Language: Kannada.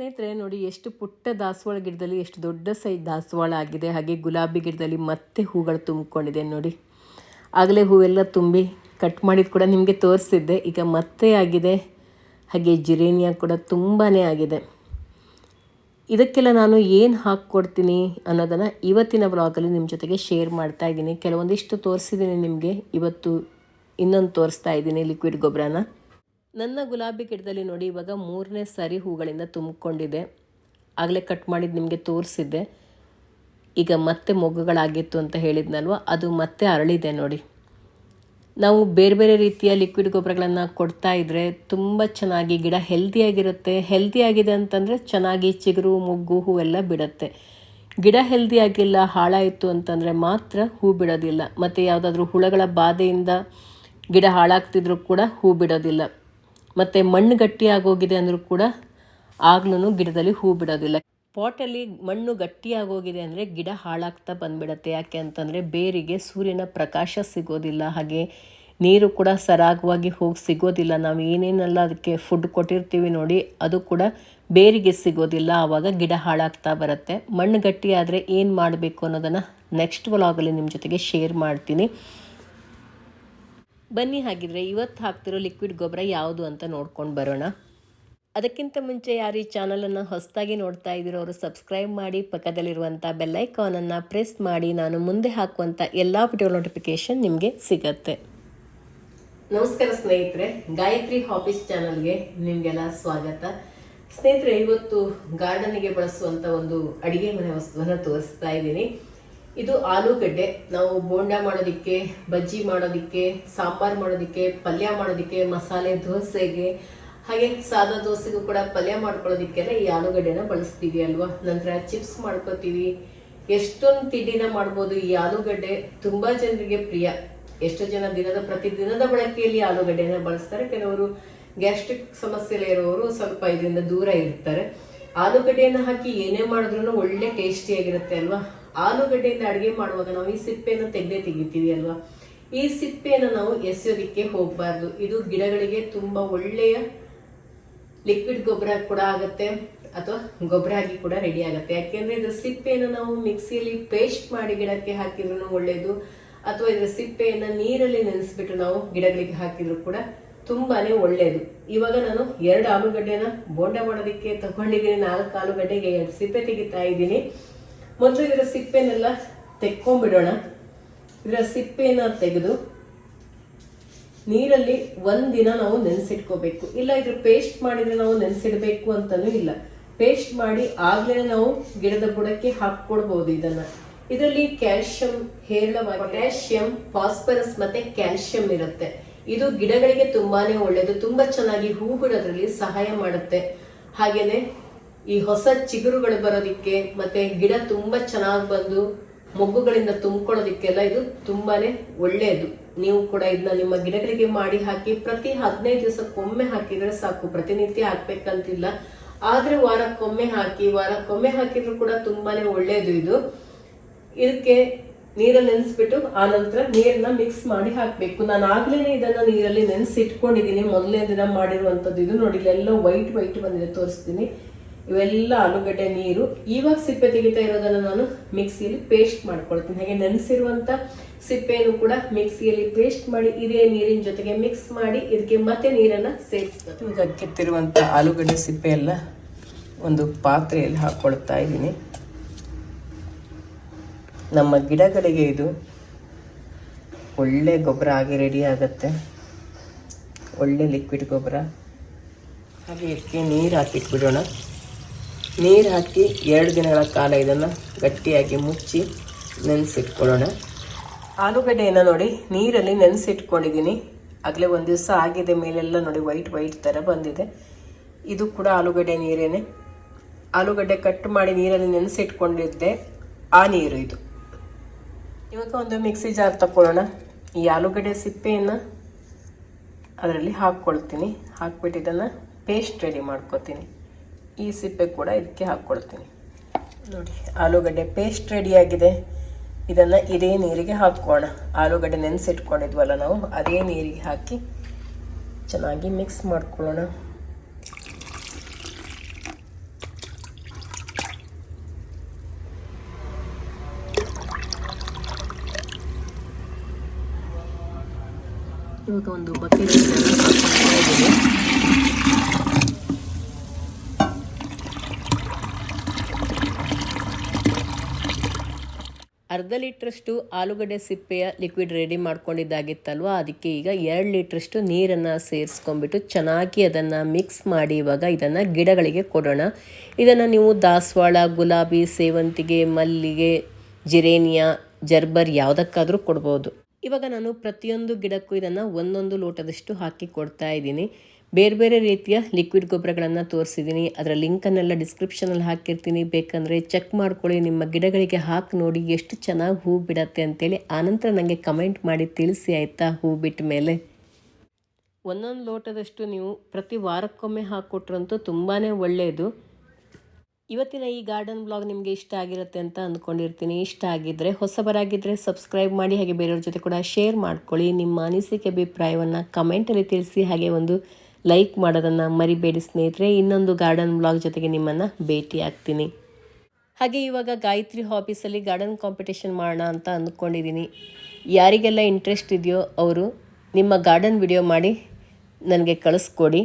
ಸ್ನೇಹಿತರೆ, ನೋಡಿ ಎಷ್ಟು ಪುಟ್ಟ ದಾಸವಾಳ ಗಿಡದಲ್ಲಿ ಎಷ್ಟು ದೊಡ್ಡ ಸೈಜ್ ದಾಸವಾಳ ಆಗಿದೆ. ಹಾಗೆ ಗುಲಾಬಿ ಗಿಡದಲ್ಲಿ ಮತ್ತೆ ಹೂಗಳು ತುಂಬಿಕೊಂಡಿದೆ, ನೋಡಿ. ಆಗಲೇ ಹೂವೆಲ್ಲ ತುಂಬಿ ಕಟ್ ಮಾಡಿದ್ದು ಕೂಡ ನಿಮಗೆ ತೋರಿಸಿದ್ದೆ. ಈಗ ಮತ್ತೆ ಆಗಿದೆ. ಹಾಗೆ ಜಿರೇನಿಯಾ ಕೂಡ ತುಂಬಾ ಆಗಿದೆ. ಇದಕ್ಕೆಲ್ಲ ನಾನು ಏನು ಹಾಕ್ಕೊಡ್ತೀನಿ ಅನ್ನೋದನ್ನು ಇವತ್ತಿನ ಬ್ಲಾಗಲ್ಲಿ ನಿಮ್ಮ ಜೊತೆಗೆ ಶೇರ್ ಮಾಡ್ತಾ ಇದ್ದೀನಿ. ಕೆಲವೊಂದಿಷ್ಟು ತೋರಿಸಿದ್ದೀನಿ ನಿಮಗೆ. ಇವತ್ತು ಇನ್ನೊಂದು ತೋರಿಸ್ತಾ ಇದ್ದೀನಿ ಲಿಕ್ವಿಡ್ ಗೊಬ್ಬರನ ನನ್ನ ಗುಲಾಬಿ ಗಿಡದಲ್ಲಿ ನೋಡಿ, ಇವಾಗ ಮೂರನೇ ಸಾರಿ ಹೂಗಳಿಂದ ತುಂಬಿಕೊಂಡಿದೆ. ಆಗಲೇ ಕಟ್ ಮಾಡಿದ್ದು ನಿಮಗೆ ತೋರಿಸಿದ್ದೆ. ಈಗ ಮತ್ತೆ ಮೊಗ್ಗುಗಳಾಗಿತ್ತು ಅಂತ ಹೇಳಿದ್ನಲ್ವ? ಅದು ಮತ್ತೆ ಅರಳಿದೆ ನೋಡಿ. ನಾವು ಬೇರೆ ಬೇರೆ ರೀತಿಯ ಲಿಕ್ವಿಡ್ ಗೊಬ್ಬರಗಳನ್ನು ಕೊಡ್ತಾ ಇದ್ದರೆ ತುಂಬ ಚೆನ್ನಾಗಿ ಗಿಡ ಹೆಲ್ದಿಯಾಗಿರುತ್ತೆ ಹೆಲ್ದಿಯಾಗಿದೆ ಅಂತಂದರೆ ಚೆನ್ನಾಗಿ ಚಿಗುರು, ಮೊಗ್ಗು, ಹೂವೆಲ್ಲ ಬಿಡುತ್ತೆ. ಗಿಡ ಹೆಲ್ದಿಯಾಗಿಲ್ಲ ಹಾಳಾಯಿತು ಅಂತಂದರೆ ಮಾತ್ರ ಹೂ ಬಿಡೋದಿಲ್ಲ. ಮತ್ತು ಯಾವುದಾದ್ರೂ ಹುಳಗಳ ಬಾಧೆಯಿಂದ ಗಿಡ ಹಾಳಾಗ್ತಿದ್ರೂ ಕೂಡ ಹೂ ಬಿಡೋದಿಲ್ಲ. ಮತ್ತು ಮಣ್ಣು ಗಟ್ಟಿಯಾಗೋಗಿದೆ ಅಂದರೂ ಕೂಡ ಆಗ್ಲೂ ಗಿಡದಲ್ಲಿ ಹೂ ಬಿಡೋದಿಲ್ಲ. ಪಾಟಲ್ಲಿ ಮಣ್ಣು ಗಟ್ಟಿಯಾಗೋಗಿದೆ ಅಂದರೆ ಗಿಡ ಹಾಳಾಗ್ತಾ ಬಂದ್ಬಿಡತ್ತೆ. ಯಾಕೆ ಅಂತಂದರೆ ಬೇರಿಗೆ ಸೂರ್ಯನ ಪ್ರಕಾಶ ಸಿಗೋದಿಲ್ಲ. ಹಾಗೆ ನೀರು ಕೂಡ ಸರಾಗವಾಗಿ ಹೋಗಿ ಸಿಗೋದಿಲ್ಲ. ನಾವು ಏನೇನೆಲ್ಲ ಅದಕ್ಕೆ ಫುಡ್ ಕೊಟ್ಟಿರ್ತೀವಿ ನೋಡಿ, ಅದು ಕೂಡ ಬೇರಿಗೆ ಸಿಗೋದಿಲ್ಲ. ಆವಾಗ ಗಿಡ ಹಾಳಾಗ್ತಾ ಬರುತ್ತೆ. ಮಣ್ಣು ಗಟ್ಟಿಯಾದರೆ ಏನು ಮಾಡಬೇಕು ಅನ್ನೋದನ್ನು ನೆಕ್ಸ್ಟ್ ವ್ಲಾಗಲ್ಲಿ ನಿಮ್ಮ ಜೊತೆಗೆ ಶೇರ್ ಮಾಡ್ತೀನಿ. ಬನ್ನಿ ಹಾಗಿದ್ರೆ ಇವತ್ತು ಹಾಕ್ತಿರೋ ಲಿಕ್ವಿಡ್ ಗೊಬ್ಬರ ಯಾವುದು ಅಂತ ನೋಡ್ಕೊಂಡು ಬರೋಣ. ಅದಕ್ಕಿಂತ ಮುಂಚೆ ಯಾರು ಈ ಚಾನಲನ್ನು ಹೊಸದಾಗಿ ನೋಡ್ತಾ ಇದ್ದೀರೋ ಅವರು ಸಬ್ಸ್ಕ್ರೈಬ್ ಮಾಡಿ ಪಕ್ಕದಲ್ಲಿರುವಂಥ ಬೆಲ್ಲೈಕಾನನ್ನು ಪ್ರೆಸ್ ಮಾಡಿ, ನಾನು ಮುಂದೆ ಹಾಕುವಂಥ ಎಲ್ಲ ವಿಡಿಯೋ ನೋಟಿಫಿಕೇಶನ್ ನಿಮಗೆ ಸಿಗತ್ತೆ. ನಮಸ್ಕಾರ ಸ್ನೇಹಿತರೆ, ಗಾಯತ್ರಿ ಹಾಬೀಸ್ ಚಾನಲ್ಗೆ ನಿಮಗೆಲ್ಲ ಸ್ವಾಗತ. ಸ್ನೇಹಿತರೆ, ಇವತ್ತು ಗಾರ್ಡನ್ಗೆ ಬಳಸುವಂಥ ಒಂದು ಅಡಿಗೆ ಮನೆ ವಸ್ತುವನ್ನು ತೋರಿಸ್ತಾ ಇದ್ದೀನಿ. ಇದು ಆಲೂಗಡ್ಡೆ. ನಾವು ಬೋಂಡ ಮಾಡೋದಕ್ಕೆ, ಬಜ್ಜಿ ಮಾಡೋದಕ್ಕೆ, ಸಾಂಬಾರ್ ಮಾಡೋದಕ್ಕೆ, ಪಲ್ಯ ಮಾಡೋದಕ್ಕೆ, ಮಸಾಲೆ ದೋಸೆಗೆ, ಹಾಗೆ ಸಾದಾ ದೋಸೆಗೂ ಕೂಡ ಪಲ್ಯ ಮಾಡ್ಕೊಳ್ಳೋದಕ್ಕೆಲ್ಲ ಈ ಆಲೂಗಡ್ಡೆನ ಬಳಸ್ತೀವಿ ಅಲ್ವಾ? ನಂತರ ಚಿಪ್ಸ್ ಮಾಡ್ಕೋತೀವಿ. ಎಷ್ಟೊಂದು ತಿಂಡಿನ ಮಾಡ್ಬೋದು ಈ ಆಲೂಗಡ್ಡೆ. ತುಂಬಾ ಜನರಿಗೆ ಪ್ರಿಯ. ಎಷ್ಟೋ ಜನ ದಿನದ ಪ್ರತಿದಿನದ ಬಳಕೆಯಲ್ಲಿ ಆಲೂಗಡ್ಡೆನ ಬಳಸ್ತಾರೆ. ಕೆಲವರು ಗ್ಯಾಸ್ಟ್ರಿಕ್ ಸಮಸ್ಯೆ ಇರೋರು ಸ್ವಲ್ಪ ಇದರಿಂದ ದೂರ ಇರ್ತಾರೆ. ಆಲೂಗಡ್ಡೆಯನ್ನು ಹಾಕಿ ಏನೇ ಮಾಡಿದ್ರು ಒಳ್ಳೆ ಟೇಸ್ಟಿಯಾಗಿರುತ್ತೆ ಅಲ್ವಾ? ಆಲೂಗಡ್ಡೆಯಿಂದ ಅಡುಗೆ ಮಾಡುವಾಗ ನಾವು ಈ ಸಿಪ್ಪೆಯನ್ನು ತೆಗೆದೇ ತೆಗಿತೀವಿ ಅಲ್ವಾ? ಈ ಸಿಪ್ಪೆಯನ್ನು ನಾವು ಎಸೆಯೋದಕ್ಕೆ ಹೋಗಬಾರ್ದು. ಇದು ಗಿಡಗಳಿಗೆ ತುಂಬ ಒಳ್ಳೆಯ ಲಿಕ್ವಿಡ್ ಗೊಬ್ಬರ ಕೂಡ ಆಗುತ್ತೆ, ಅಥವಾ ಗೊಬ್ಬರ ಆಗಿ ಕೂಡ ರೆಡಿ ಆಗುತ್ತೆ. ಯಾಕೆಂದ್ರೆ ಇದರ ಸಿಪ್ಪೆಯನ್ನು ನಾವು ಮಿಕ್ಸಿಯಲ್ಲಿ ಪೇಸ್ಟ್ ಮಾಡಿ ಗಿಡಕ್ಕೆ ಹಾಕಿದ್ರೂ ಒಳ್ಳೆಯದು ಅಥವಾ ಇದರ ಸಿಪ್ಪೆಯನ್ನು ನೀರಲ್ಲಿ ನೆನೆಸ್ಬಿಟ್ಟು ನಾವು ಗಿಡಗಳಿಗೆ ಹಾಕಿದ್ರು ಕೂಡ ತುಂಬಾನೇ ಒಳ್ಳೆಯದು ಇವಾಗ ನಾನು ಎರಡು ಆಲೂಗಡ್ಡೆನ ಬೋಂಡ ಮಾಡೋದಕ್ಕೆ ತಗೊಂಡಿದ್ದೀನಿ, ನಾಲ್ಕು ಆಲೂಗಡ್ಡೆಗೆ ಎರಡು ಸಿಪ್ಪೆ ತೆಗಿತಾ ಇದ್ದೀನಿ. ಮೊದಲು ಇದರ ಸಿಪ್ಪೆನೆಲ್ಲ ತೆಕ್ಕೊಂಡ್ಬಿಡೋಣ ಇದರ ಸಿಪ್ಪೆನ ತೆಗೆದು ನೀರಲ್ಲಿ ಒಂದಿನ ನಾವು ನೆನೆಸಿಟ್ಕೋಬೇಕು. ಇಲ್ಲ ಇದ್ರ ಪೇಸ್ಟ್ ಮಾಡಿದ್ರೆ ನಾವು ನೆನೆಸಿಡ್ಬೇಕು ಅಂತಲೂ ಇಲ್ಲ. ಪೇಸ್ಟ್ ಮಾಡಿ ಆಗಲೇ ನಾವು ಗಿಡದ ಬುಡಕ್ಕೆ ಹಾಕೊಡ್ಬಹುದು ಇದನ್ನ. ಇದರಲ್ಲಿ ಕ್ಯಾಲ್ಶಿಯಂ ಹೇರಳವಾಗಿ ಪೊಟ್ಯಾಷಿಯಂ ಫಾಸ್ಫರಸ್ ಮತ್ತೆ ಕ್ಯಾಲ್ಶಿಯಂ ಇರುತ್ತೆ. ಇದು ಗಿಡಗಳಿಗೆ ತುಂಬಾನೇ ಒಳ್ಳೆಯದು ತುಂಬಾ ಚೆನ್ನಾಗಿ ಹೂ ಬಿಡೋದ್ರಲ್ಲಿ ಸಹಾಯ ಮಾಡುತ್ತೆ. ಹಾಗೇನೆ ಈ ಹೊಸ ಚಿಗುರುಗಳು ಬರೋದಿಕ್ಕೆ ಮತ್ತೆ ಗಿಡ ತುಂಬಾ ಚೆನ್ನಾಗಿ ಬಂದು ಮೊಗ್ಗುಗಳಿಂದ ತುಂಬಿಕೊಳ್ಳೋದಿಕ್ಕೆಲ್ಲ ಇದು ತುಂಬಾನೇ ಒಳ್ಳೆಯದು. ನೀವು ಕೂಡ ಇದನ್ನ ನಿಮ್ಮ ಗಿಡಗಳಿಗೆ ಮಾಡಿ ಹಾಕಿ ಪ್ರತಿ ಹದಿನೈದು ದಿವಸಕ್ಕೊಮ್ಮೆ ಹಾಕಿದ್ರೆ ಸಾಕು. ಪ್ರತಿನಿತ್ಯ ಹಾಕ್ಬೇಕಂತಿಲ್ಲ. ಆದ್ರೆ ವಾರಕ್ಕೊಮ್ಮೆ ಹಾಕಿ, ವಾರಕ್ಕೊಮ್ಮೆ ಹಾಕಿದ್ರು ಕೂಡ ತುಂಬಾನೇ ಒಳ್ಳೆಯದು ಇದು. ಇದಕ್ಕೆ ನೀರಲ್ಲಿ ನೆನೆಸ್ಬಿಟ್ಟು ಆ ನಂತರ ನೀರನ್ನ ಮಿಕ್ಸ್ ಮಾಡಿ ಹಾಕ್ಬೇಕು. ನಾನು ಆಗ್ಲೇನೆ ಇದನ್ನ ನೀರಲ್ಲಿ ನೆನೆಸಿಟ್ಕೊಂಡಿದ್ದೀನಿ. ಮೊದಲನೇ ದಿನ ಮಾಡಿರುವಂತದ್ದು ಇದು ನೋಡಿ, ಇಲ್ಲೆಲ್ಲ ವೈಟ್ ವೈಟ್ ಬಂದಿದೆ. ತೋರಿಸ್ತೀನಿ. ಇವೆಲ್ಲ ಆಲೂಗಡ್ಡೆ ನೀರು. ಇವಾಗ ಸಿಪ್ಪೆ ತೆಗಿತಾ ಇರೋದನ್ನ ನಾನು ಮಿಕ್ಸಿಯಲ್ಲಿ ಪೇಸ್ಟ್ ಮಾಡ್ಕೊಳ್ತೀನಿ. ಹಾಗೆ ನೆನೆಸಿರುವಂಥ ಸಿಪ್ಪೆಯನ್ನು ಕೂಡ ಮಿಕ್ಸಿಯಲ್ಲಿ ಪೇಸ್ಟ್ ಮಾಡಿ ಇದೇ ನೀರಿನ ಜೊತೆಗೆ ಮಿಕ್ಸ್ ಮಾಡಿ ಇದಕ್ಕೆ ಮತ್ತೆ ನೀರನ್ನ ಸೇರಿಸ್ಬೇಕು ಈಗ ಆಲೂಗಡ್ಡೆ ಸಿಪ್ಪೆ ಎಲ್ಲ ಒಂದು ಪಾತ್ರೆಯಲ್ಲಿ ಹಾಕ್ಕೊಳ್ತಾ ಇದ್ದೀನಿ. ನಮ್ಮ ಗಿಡಗಳಿಗೆ ಇದು ಒಳ್ಳೆ ಗೊಬ್ಬರ ಆಗಿ ರೆಡಿ ಆಗುತ್ತೆ. ಒಳ್ಳೆ ಲಿಕ್ವಿಡ್ ಗೊಬ್ಬರ. ಹಾಗೆ ಇದಕ್ಕೆ ನೀರು ಹಾಕಿಟ್ಬಿಡೋಣ. ನೀರು ಹಾಕಿ ಎರಡು ದಿನಗಳ ಕಾಲ ಇದನ್ನು ಗಟ್ಟಿಯಾಗಿ ಮುಚ್ಚಿ ನೆನೆಸಿಟ್ಕೊಳ್ಳೋಣ. ಆಲೂಗಡ್ಡೆಯನ್ನು ನೋಡಿ, ನೀರಲ್ಲಿ ನೆನೆಸಿಟ್ಕೊಂಡಿದ್ದೀನಿ. ಆಗಲೇ ಒಂದು ದಿವಸ ಆಗಿದೆ, ಮೇಲೆಲ್ಲ ನೋಡಿ ವೈಟ್ ವೈಟ್ ಥರ ಬಂದಿದೆ. ಇದು ಕೂಡ ಆಲೂಗಡ್ಡೆ ನೀರೇನೆ. ಆಲೂಗಡ್ಡೆ ಕಟ್ ಮಾಡಿ ನೀರಲ್ಲಿ ನೆನೆಸಿಟ್ಕೊಂಡಿದ್ದೆ. ಆ ನೀರು ಇದು. ಇವಾಗ ಒಂದು ಮಿಕ್ಸಿ ಜಾರ್ ತಗೊಳ್ಳೋಣ ಈ ಆಲೂಗಡ್ಡೆ ಸಿಪ್ಪೆಯನ್ನು ಅದರಲ್ಲಿ ಹಾಕ್ಕೊಳ್ತೀನಿ. ಹಾಕ್ಬಿಟ್ಟು ಇದನ್ನು ಪೇಸ್ಟ್ ರೆಡಿ ಮಾಡ್ಕೊತೀನಿ. ಈ ಸಿಪ್ಪೆ ಕೂಡ ಇದಕ್ಕೆ ಹಾಕ್ಕೊಳ್ತೀನಿ ನೋಡಿ, ಆಲೂಗಡ್ಡೆ ಪೇಸ್ಟ್ ರೆಡಿಯಾಗಿದೆ ಇದನ್ನು ಇದೇ ನೀರಿಗೆ ಹಾಕ್ಕೋಣ ಆಲೂಗಡ್ಡೆ ನೆನೆಸಿಟ್ಕೊಂಡಿದ್ವಲ್ಲ ನಾವು, ಅದೇ ನೀರಿಗೆ ಹಾಕಿ ಚೆನ್ನಾಗಿ ಮಿಕ್ಸ್ ಮಾಡ್ಕೊಳ್ಳೋಣ. ಇವಾಗ ಒಂದು ಬಕೆಟ್ ಅರ್ಧ ಲೀಟ್ರಷ್ಟು ಆಲೂಗಡ್ಡೆ ಸಿಪ್ಪೆಯ ಲಿಕ್ವಿಡ್ ರೆಡಿ ಮಾಡ್ಕೊಂಡಿದ್ದಾಗಿತ್ತಲ್ವ? ಅದಕ್ಕೆ ಈಗ ಎರಡು ಲೀಟ್ರಷ್ಟು ನೀರನ್ನು ಸೇರಿಸ್ಕೊಂಡ್ಬಿಟ್ಟು ಚೆನ್ನಾಗಿ ಅದನ್ನು ಮಿಕ್ಸ್ ಮಾಡಿ ಇವಾಗ ಇದನ್ನು ಗಿಡಗಳಿಗೆ ಕೊಡೋಣ. ಇದನ್ನು ನೀವು ದಾಸವಾಳ, ಗುಲಾಬಿ, ಸೇವಂತಿಗೆ, ಮಲ್ಲಿಗೆ, ಜಿರೇನಿಯಾ, ಜರ್ಬರ್ ಯಾವುದಕ್ಕಾದರೂ ಕೊಡ್ಬೋದು. ಇವಾಗ ನಾನು ಪ್ರತಿಯೊಂದು ಗಿಡಕ್ಕೂ ಇದನ್ನು ಒಂದೊಂದು ಲೋಟದಷ್ಟು ಹಾಕಿ ಕೊಡ್ತಾ ಇದ್ದೀನಿ. ಬೇರೆ ಬೇರೆ ರೀತಿಯ ಲಿಕ್ವಿಡ್ ಗೊಬ್ಬರಗಳನ್ನು ತೋರಿಸಿದ್ದೀನಿ. ಅದರ ಲಿಂಕನ್ನೆಲ್ಲ ಡಿಸ್ಕ್ರಿಪ್ಷನಲ್ಲಿ ಹಾಕಿರ್ತೀನಿ. ಬೇಕಂದರೆ ಚೆಕ್ ಮಾಡ್ಕೊಳ್ಳಿ. ನಿಮ್ಮ ಗಿಡಗಳಿಗೆ ಹಾಕಿ ನೋಡಿ ಎಷ್ಟು ಚೆನ್ನಾಗಿ ಹೂ ಬಿಡತ್ತೆ ಅಂತೇಳಿ. ಆನಂತರ ನನಗೆ ಕಮೆಂಟ್ ಮಾಡಿ ತಿಳಿಸಿ ಆಯಿತಾ ಹೂ ಬಿಟ್ಟ ಮೇಲೆ? ಒಂದೊಂದು ಲೋಟದಷ್ಟು ನೀವು ಪ್ರತಿ ವಾರಕ್ಕೊಮ್ಮೆ ಹಾಕ್ಕೊಟ್ರಂತೂ ತುಂಬಾ ಒಳ್ಳೆಯದು ಇವತ್ತಿನ ಈ ಗಾರ್ಡನ್ ಬ್ಲಾಗ್ ನಿಮಗೆ ಇಷ್ಟ ಆಗಿರುತ್ತೆ ಅಂತ ಅಂದ್ಕೊಂಡಿರ್ತೀನಿ. ಇಷ್ಟ ಆಗಿದ್ದರೆ ಹೊಸಬರಾಗಿದ್ದರೆ ಸಬ್ಸ್ಕ್ರೈಬ್ ಮಾಡಿ, ಹಾಗೆ ಬೇರೆಯವ್ರ ಜೊತೆ ಕೂಡ ಶೇರ್ ಮಾಡ್ಕೊಳ್ಳಿ. ನಿಮ್ಮ ಅನಿಸಿಕೆ, ಅಭಿಪ್ರಾಯವನ್ನು ಕಮೆಂಟಲ್ಲಿ ತಿಳಿಸಿ, ಹಾಗೆ ಒಂದು ಲೈಕ್ ಮಾಡೋದನ್ನು ಮರಿಬೇಡಿ ಸ್ನೇಹಿತರೆ. ಇನ್ನೊಂದು ಗಾರ್ಡನ್ ಬ್ಲಾಗ್ ಜೊತೆಗೆ ನಿಮ್ಮನ್ನು ಭೇಟಿ ಆಗ್ತೀನಿ. ಹಾಗೆ ಇವಾಗ ಗಾಯತ್ರಿ ಹಾಬೀಸಲ್ಲಿ ಗಾರ್ಡನ್ ಕಾಂಪಿಟೇಷನ್ ಮಾಡೋಣ ಅಂತ ಅಂದ್ಕೊಂಡಿದ್ದೀನಿ. ಯಾರಿಗೆಲ್ಲ ಇಂಟ್ರೆಸ್ಟ್ ಇದೆಯೋ ಅವರು ನಿಮ್ಮ ಗಾರ್ಡನ್ ವಿಡಿಯೋ ಮಾಡಿ ನನಗೆ ಕಳಿಸ್ಕೊಡಿ.